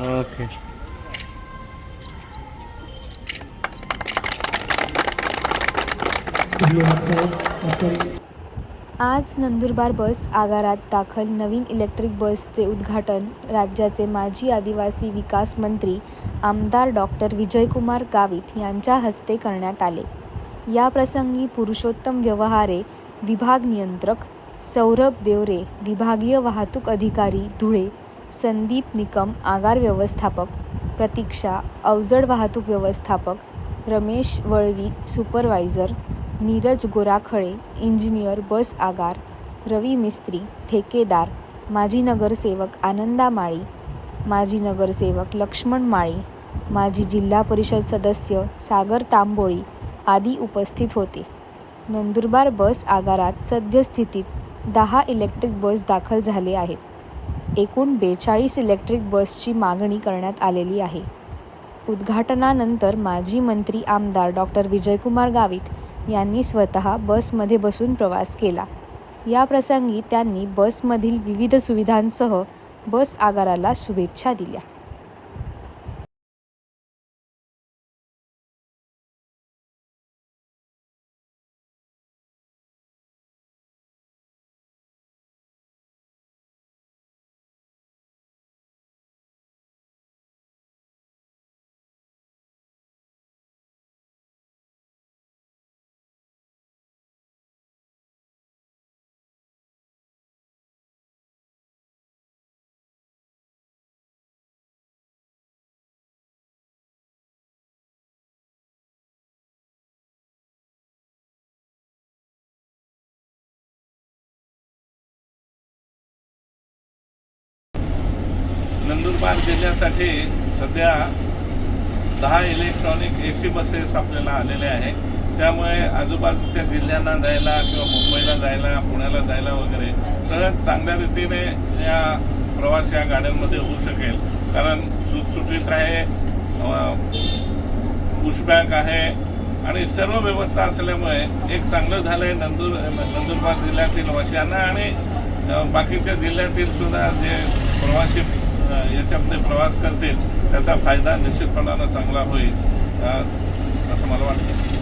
Okay आज नंदुरबार बस आगारात दाखल नवीन इलेक्ट्रिक बसचे उद्घाटन राज्याचे माजी आदिवासी विकास मंत्री आमदार डॉक्टर विजयकुमार गावित यांच्या हस्ते करण्यात आले. या प्रसंगी पुरुषोत्तम व्यवहारे विभाग नियंत्रक सौरभ देवरे विभागीय वाहतूक अधिकारी धुळे संदीप निकम आगार व्यवस्थापक प्रतीक्षा अवजड वाहतूक व्यवस्थापक Ramesh Valvi supervisor Neeraj Gorakhale engineer bus आगार रवी मिस्त्री ठेकेदार माजी नगरसेवक आनंदा माळी माजी नगरसेवक लक्ष्मण माळी माजी जिल्हा परिषद सदस्य सागर तांबोळी आदी उपस्थित होते. नंदुरबार बस आगारात सद्यस्थितीत दहा इलेक्ट्रिक बस दाखल झाले आहेत. एकूण बेचाळीस इलेक्ट्रिक बसची मागणी करण्यात आलेली आहे. उद्घाटनानंतर माजी मंत्री आमदार डॉक्टर विजयकुमार गावित यांनी स्वतः बसमध्ये बसून प्रवास केला. या प्रसंगी त्यांनी बसमधील विविध सुविधांसह बस आगाराला शुभेच्छा दिल्या. नंदुरबार जिल्ह्यासाठी सध्या दहा इलेक्ट्रॉनिक ए सी बसेस आपल्याला आलेले आहे त्यामुळे आजूबाजूच्या जिल्ह्यांना जायला किंवा मुंबईला जायला पुण्याला जायला वगैरे सहज चांगल्या रीतीने या प्रवास या गाड्यांमध्ये होऊ शकेल. कारण सुटसुटीत आहे पुशबॅक आहे आणि सर्व व्यवस्था असल्यामुळे एक चांगलं झालं आहे नंदुर नंदुरबार जिल्ह्यातील वासियांना आणि बाकीच्या जिल्ह्यातील सुद्धा जे प्रवासी याच्यामध्ये प्रवास करतील त्याचा फायदा निश्चितपणानं चांगला होईल असं मला वाटतं.